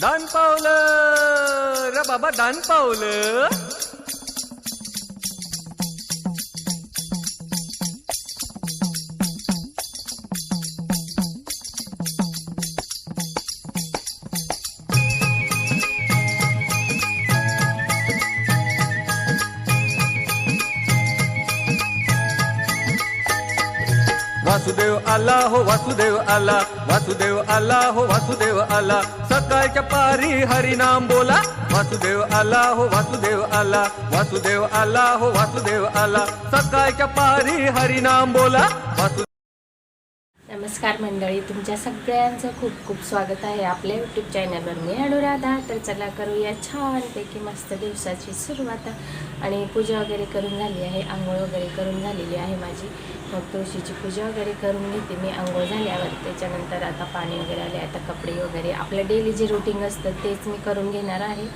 दान पावलं. रे बाबा दान पावलं. वासुदेव आला हो वासुदेव आला वासुदेव आला हो वासुदेव आला. सकाळच्या पारी हरिनाम बोला. वासुदेव आला हो वासुदेव आला वासुदेव आला हो वासुदेव आला. सकाळच्या पारी हरिनाम बोला. वासुदेव नमस्कार मंडळी तुमच्या सगळ्यांचं खूप खूप स्वागत आहे आपल्या यूट्यूब चॅनलवर मी अनुराधा तर चला करूया छानपैकी मस्त दिवसाची सुरुवात. आणि पूजा वगैरे करून झाली आहे आंघोळ वगैरे करून झालेली आहे माझी. मग तुळशीची पूजा वगैरे करून घेते मी आंघोळ झाल्यावर त्याच्यानंतर आता पाणी वगैरे आले आता कपडे वगैरे. आपलं डेली जे रुटीन असतं तेच मी करून घेणार आहे.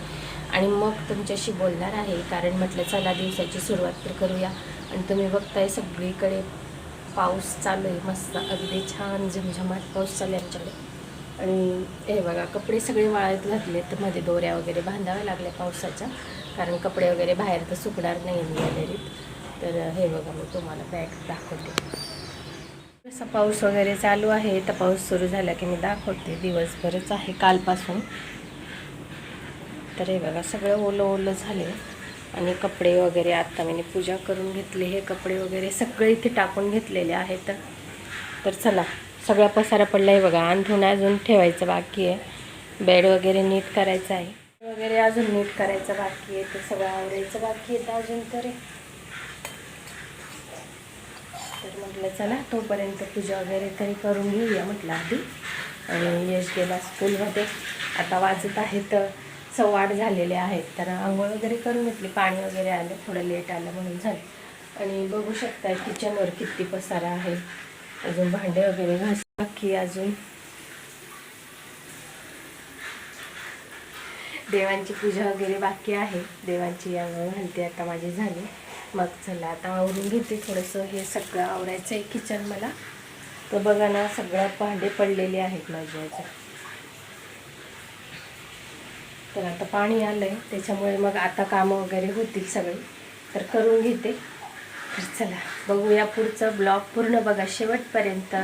आणि मग तुमच्याशी बोलणार आहे कारण म्हटलं चला दिवसाची सुरुवात तर करूया. आणि तुम्ही बघताय सगळीकडे पाऊस चालू आहे मस्त अगदी छान झमझमाट पाऊस चालू आहे आमच्याकडे. आणि हे बघा कपडे सगळे वाळत घातले तर मध्ये दोऱ्या वगैरे बांधाव्या लागल्या पावसाच्या. कारण कपडे वगैरे बाहेर तर सुकणार नाही गॅलरीत. तर हे बघा मी तुम्हाला बॅग दाखवते. जसा पाऊस वगैरे चालू आहे. तर पाऊस सुरू झाला की मी दाखवते. दिवसभरच आहे कालपासून. तर हे बघा सगळं ओलं ओलं झाले आणि कपडे वगैरे आत्ता मी पूजा करून घेतले हे कपडे वगैरे सगळे इथे टाकून घेतलेले आहेत. तर चला सगळा पसारा पडला आहे बघा. अंथून अजून ठेवायचं बाकी आहे. बेड वगैरे नीट करायचं आहे. वगैरे अजून नीट करायचं बाकी आहे. ते सगळं आवरायचं बाकी आहे तर अजून तरी. तर म्हटलं चला तोपर्यंत पूजा वगैरे तरी करून घेऊया म्हटलं आधी. आणि यश गेला स्कूलमध्ये आता वाजत आहेत सव्वा आठ झालेले आहेत तर आंघोळ वगैरे करून घेतली पाणी वगैरे आलं थोडं लेट आलं म्हणून झालं. आणि बघू शकता किचनवर किती पसारा आहे. अजून भांडे वगैरे घास बाकी अजून. देवांची पूजा वगैरे बाकी आहे. देवांची आंघोळ घालते आता माझी झाली. मग चला आता आवरून घेते थोडंसं. हे सगळं आवरायचं आहे किचन मला. तर बघा ना सगळं भांडे पडलेले आहेत माझ्या याच्यात तर आता पाणी आलं आहे त्याच्यामुळे मग आता कामं वगैरे होतील सगळे. तर करून घेते. तर चला बघूया पुढचं ब्लॉग पूर्ण बघा शेवटपर्यंत.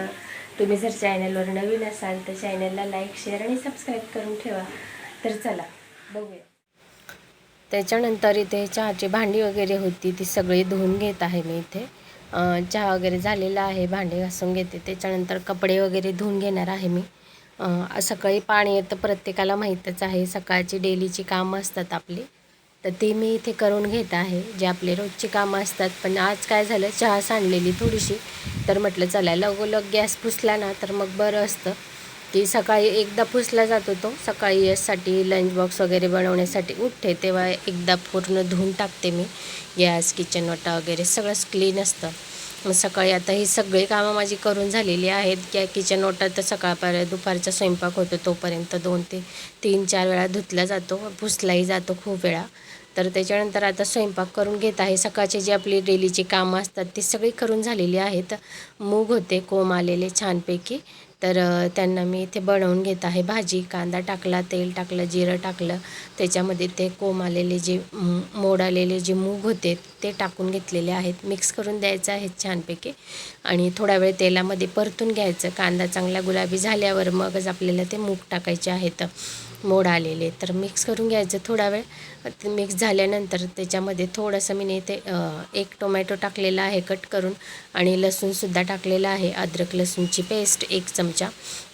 तुम्ही जर चॅनलवर नवीन असाल तर चॅनलला लाईक शेअर आणि सबस्क्राईब करून ठेवा. तर चला बघूया. त्याच्यानंतर इथे चहाची भांडी वगैरे होती ती सगळी धुवून घेत आहे मी इथे. चहा वगैरे झालेला आहे भांडे घासून घेते. त्याच्यानंतर कपडे वगैरे धुवून घेणार आहे मी. सकाळी पाणी येतं प्रत्येकाला माहीतच आहे. सकाळची डेलीची कामं असतात आपली. तर ते मी इथे करून घेत आहे. जे आपले रोजची कामं असतात. पण आज काय झालं? चहा सांडलेली थोडीशी. तर म्हटलं चला लगोलग गॅस पुसला ना तर मग बरं असतं. की सकाळी एकदा पुसला जातो तो. सकाळी यशसाठी लंच बॉक्स वगैरे बनवण्यासाठी उठते. तेव्हा एकदा पूर्ण धुवून टाकते मी. गॅस किचन वाटा वगैरे सगळंच क्लीन असतं. मग सकाळी आता ही सगळी कामं माझी करून झालेली आहेत. की किचन ओटा तर सकाळपर्यंत दुपारचा स्वयंपाक होतो तोपर्यंत दोन ते तीन चार वेळा धुतला जातो. पुसलाही जातो खूप वेळा. तर त्याच्यानंतर आता स्वयंपाक करून घेत आहे. सकाळचे जे आपली डेलीची कामं असतात ती सगळी करून झालेली आहेत. मूग होते कोंब आलेले छानपैकी. तर त्यांना मी इथे बनवून घेत आहे भाजी. कांदा टाकला तेल टाकलं जिरं टाकलं. त्याच्यामध्ये ते कोंब आलेले जे मोड आलेले जे मूग होते ते टाकून घेतलेले आहेत. मिक्स करून द्यायचं आहे छानपैकी. आणि थोडा वेळ तेलामध्ये परतून घ्यायचं. कांदा चांगला गुलाबी झाल्यावर मगच आपल्याला ते मूग टाकायचे आहेत. मोड आलेले तर मिक्स करून घ्यायचं थोडा वेळ. मिक्स झाल्यानंतर त्याच्यामध्ये थोडंसं मी इथे एक टोमॅटो टाकलेला आहे कट करून आणि लसूणसुद्धा टाकलेला आहे. अद्रक लसूणची पेस्ट एक चमचा.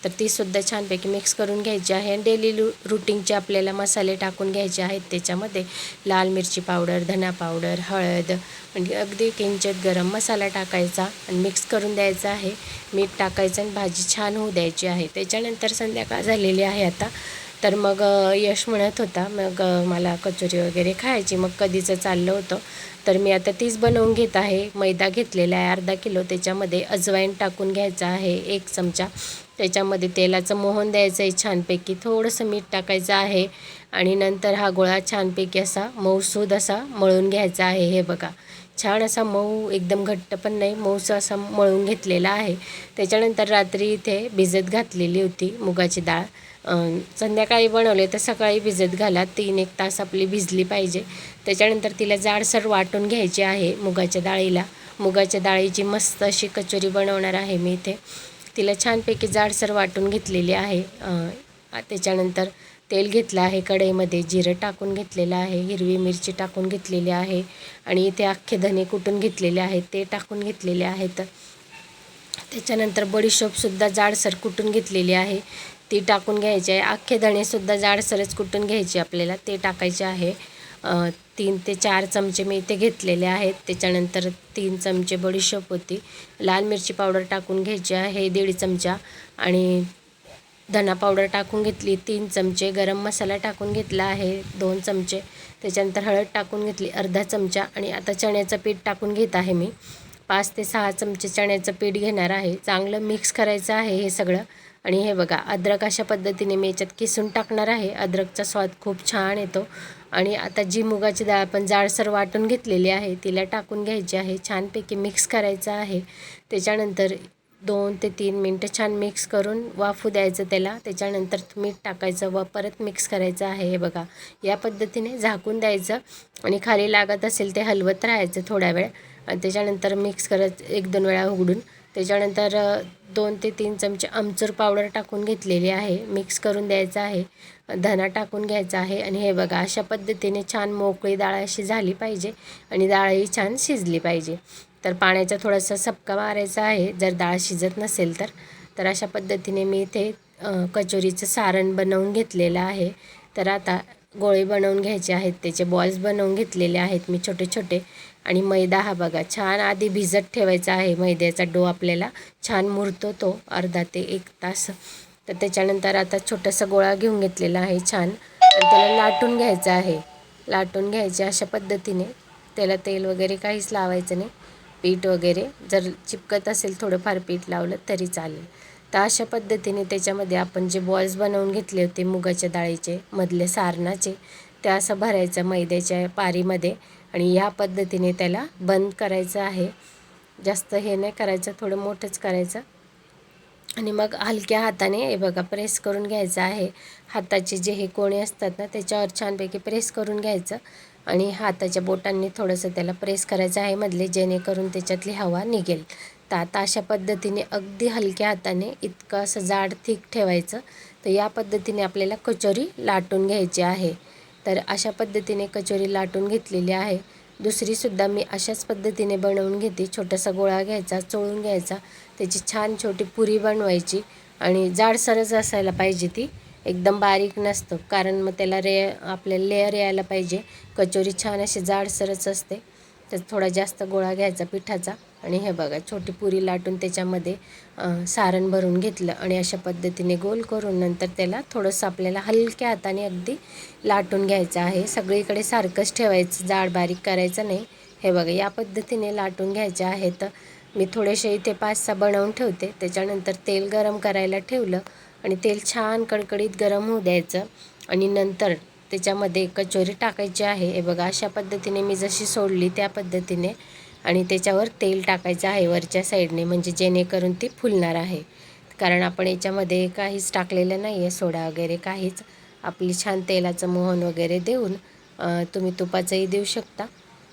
तर तीसुद्धा छानपैकी मिक्स करून घ्यायची आहे. आणि डेली लू रुटीनचे आपल्याला मसाले टाकून घ्यायचे आहेत त्याच्यामध्ये. लाल मिरची पावडर धना पावडर हळद म्हणजे अगदी किंचित गरम मसाला टाकायचा आणि मिक्स करून द्यायचा आहे. मीठ टाकायचं आणि भाजी छान होऊ द्यायची आहे. त्याच्यानंतर संध्याकाळ झालेली आहे आता. तर मग यश म्हणत होता मग मला कचोरी वगैरे खायची. मग कधीचं चाललं होतं. तर मी आता तीच बनवून घेत आहे. मैदा घेतलेला आहे अर्धा किलो. त्याच्यामध्ये अजवाईन टाकून घ्यायचा आहे एक चमचा. त्याच्यामध्ये तेलाचं मोहन द्यायचं आहे छानपैकी. थोडंसं मीठ टाकायचं आहे. आणि नंतर हा गोळा छानपैकी असा मऊसूद असा मळून घ्यायचा आहे. हे बघा. छान असा मऊ एकदम घट्ट पण नाही मऊसा असा मळून घेतलेला आहे. त्याच्यानंतर रात्री इथे भिजत घातलेली होती मुगाची डाळ. संध्याकाळी बनवले तर सकाळी भिजत घाला. तीन एक तास आपली भिजली पाहिजे. त्याच्यानंतर तिला जाडसर वाटून घ्यायची आहे मुगाच्या डाळीला. मुगाच्या डाळीची मस्त अशी कचोरी बनवणार आहे मी इथे. तिला छानपैकी जाडसर वाटून घेतलेली आहे. त्याच्यानंतर तेल घेतलं आहे कढईमध्ये. जिरं टाकून घेतलेलं आहे. हिरवी मिरची टाकून घेतलेली आहे. आणि इथे अख्खे धने कुटून घेतलेले आहेत. ते टाकून घेतलेले आहेत. त्याच्यानंतर बडीशोपसुद्धा जाडसर कुटून घेतलेली आहे. ती टाकून घ्यायची आहे. अख्खे धणेसुद्धा जाडसरच कुटून घ्यायचे आपल्याला. ते टाकायचे आहे. तीन ते चार चमचे मी इथे घेतलेले आहेत. त्याच्यानंतर तीन चमचे बडीशोप होती. लाल मिरची पावडर टाकून घ्यायची आहे. दीड चमचा. आणि धना पावडर टाकून घेतली. तीन चमचे गरम मसाला टाकून घेतला आहे. दोन चमचे. त्याच्यानंतर हळद टाकून घेतली. अर्धा चमचा. आणि आता चण्याचं पीठ टाकून घेत आहे मी. पाच ते सहा चमचे चण्याचं पीठ घेणार आहे. चांगलं मिक्स करायचं आहे हे सगळं. आणि हे बघा अद्रक अशा पद्धतीने मी याच्यात किसून टाकणार आहे. अद्रकचा स्वाद खूप छान येतो. आणि आता जी मुगाची डाळ आपण जाडसर वाटून घेतलेली आहे तिला टाकून घ्यायची आहे. छानपैकी मिक्स करायचं आहे. त्याच्यानंतर दोन ते तीन मिनटं छान मिक्स करून वाफू द्यायचं त्याला. त्याच्यानंतर मीठ टाकायचं व परत मिक्स करायचं आहे. हे बघा या पद्धतीने झाकून द्यायचं. आणि खाली लागत असेल ते हलवत राहायचं थोड्या वेळ. आणि त्याच्यानंतर मिक्स करत एक दोन वेळा उघडून त्याच्यानंतर दोन ते तीन चमचे आमचूर पावडर टाकून घेतलेली आहे. मिक्स करून द्यायचं आहे. धना टाकून घ्यायचा आहे. आणि हे बघा अशा पद्धतीने छान मोकळी डाळ अशी झाली पाहिजे आणि डाळही छान शिजली पाहिजे. तर पाण्याचा थोडासा सपका मारायचा आहे. जर डाळ शिजत नसेल तर तर अशा पद्धतीने मी इथे कचोरीचं सारण बनवून घेतलेलं आहे. तर आता गोळे बनवून घ्यायचे आहेत. त्याचे बॉल्स बनवून घेतलेले आहेत मी छोटे छोटे आणि मैदा हा बघा छान आधी भिजत ठेवायचा आहे मैद्याचा डो आपल्याला. छान मुरतो तो अर्धा ते एक तास. तर त्याच्यानंतर आता छोटासा गोळा घेऊन घेतलेला आहे छान. आणि त्याला लाटून घ्यायचं आहे. लाटून घ्यायचे अशा पद्धतीने. त्याला तेल वगैरे काहीच लावायचं नाही. पीठ वगैरे जर चिपकत असेल थोडंफार पीठ लावलं तरी चालेल. तर अशा पद्धतीने त्याच्यामध्ये आपण जे बॉल्स बनवून घेतले होते मुगाच्या डाळीचे मधले सारणाचे ते असं भरायचं मैद्याच्या पारीमध्ये. आणि या पद्धतीने त्याला बंद करायचं आहे. जास्त हे नाही करायचं थोडं मोठंच करायचं. आणि मग हलक्या हाताने हे बघा प्रेस करून घ्यायचं आहे. हाताचे जे हे कोणे असतात ना त्याच्यावर छानपैकी प्रेस करून घ्यायचं. आणि हाताच्या बोटांनी थोडंसं त्याला प्रेस करायचं आहे मधले जेणेकरून त्याच्यातली हवा निघेल. तर आता अशा पद्धतीने अगदी हलक्या हाताने इतकं असं जाड थिक ठेवायचं. तर या पद्धतीने आपल्याला कचोरी लाटून घ्यायची आहे. तर अशा पद्धतीने कचोरी लाटून घेतलेली आहे. दुसरीसुद्धा मी अशाच पद्धतीने बनवून घेते. छोटासा गोळा घ्यायचा चोळून घ्यायचा. त्याची छान छोटी पुरी बनवायची आणि जाडसरच असायला पाहिजे ती. एकदम बारीक नसतं कारण मग त्याला रे आपल्याला लेअर यायला पाहिजे. कचोरी छान अशी जाडसरच असते. तर थोडा जास्त गोळा घ्यायचा पिठाचा. आणि हे बघा छोटी पुरी लाटून त्याच्यामध्ये सारण भरून घेतलं आणि अशा पद्धतीने गोल करून नंतर त्याला थोडंसं आपल्याला हलक्या हाताने अगदी लाटून घ्यायचं आहे. सगळीकडे सारखंच ठेवायचं जाड बारीक करायचं नाही. हे बघा या पद्धतीने लाटून घ्यायचे आहेत मी थोडेसे इथे पाच सहा बनवून ठेवते. त्याच्यानंतर तेल गरम करायला ठेवलं आणि तेल छान कडकडीत गरम होऊ द्यायचं आणि नंतर त्याच्यामध्ये कचोरी टाकायची आहे. हे बघा अशा पद्धतीने मी जशी सोडली त्या पद्धतीने आणि त्याच्यावर तेल टाकायचं आहे वरच्या साईडने म्हणजे जेणेकरून ती फुलणार आहे. कारण आपण याच्यामध्ये काहीच टाकलेलं नाही आहे सोडा वगैरे काहीच. आपली छान तेलाचं मोहन वगैरे देऊन तुम्ही तुपाचंही देऊ शकता.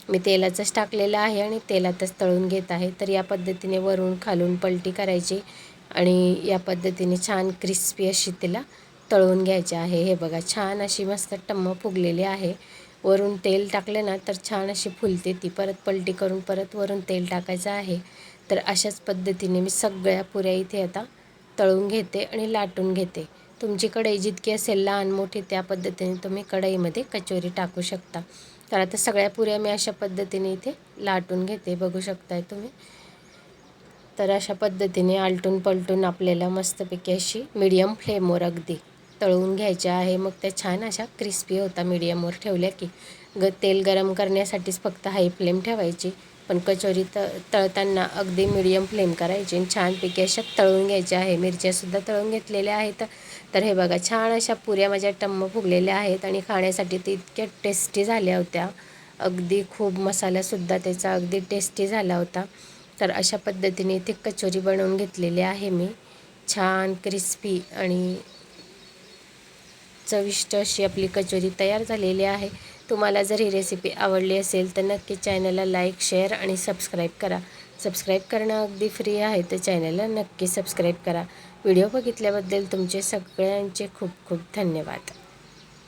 मी तेलाचंच टाकलेलं आहे आणि तेलातच तळून घेत आहे. तर या पद्धतीने वरून खालून पलटी करायची आणि या पद्धतीने छान क्रिस्पी अशी तिला तळून घ्यायची आहे. हे बघा छान अशी मस्त टम्म फुगलेली आहे. वरून तेल टाकलं ना तर छान अशी फुलते ती. परत पलटी करून परत वरून तेल टाकायचं आहे. तर अशाच पद्धतीने मी सगळ्या पुऱ्या इथे आता तळून घेते आणि लाटून घेते. तुमची कढई जितकी असेल लहान मोठी त्या पद्धतीने तुम्ही कढईमध्ये कचोरी टाकू शकता. तर आता सगळ्या पुऱ्या मी अशा पद्धतीने इथे लाटून घेते बघू शकताय तुम्ही. तर अशा पद्धतीने आलटून पलटून आपल्याला मस्तपैकी अशी मीडियम फ्लेमवर अगदी तळून घ्यायच्या आहे. मग त्या छान अशा क्रिस्पी होता मीडियमवर ठेवल्या की ग तेल गरम करण्यासाठीच फक्त हाय फ्लेम ठेवायची. पण कचोरी त तळताना अगदी मिडियम फ्लेम करायची आणि छानपैकी अशा तळून घ्यायच्या आहे. मिरच्यासुद्धा तळून घेतलेल्या आहेत. तर हे बघा छान अशा पुऱ्या माझ्या टम्म फुगलेल्या आहेत आणि खाण्यासाठी ते इतक्या टेस्टी झाल्या होत्या. अगदी खूप मसालासुद्धा त्याचा अगदी टेस्टी झाला होता. तर अशा पद्धतीने इथे कचोरी बनवून घेतलेली आहे मी. छान क्रिस्पी आणि चविष्ट अशी आपली कचोरी तयार झालेली आहे. तुम्हाला जर ही रेसिपी आवडली असेल तर नक्की चॅनलला लाईक शेअर आणि सबस्क्राईब करा. सबस्क्राईब करणं अगदी फ्री आहे तर चॅनलला नक्की सबस्क्राईब करा. व्हिडिओ बघितल्याबद्दल तुमचे सगळ्यांचे खूप खूप धन्यवाद.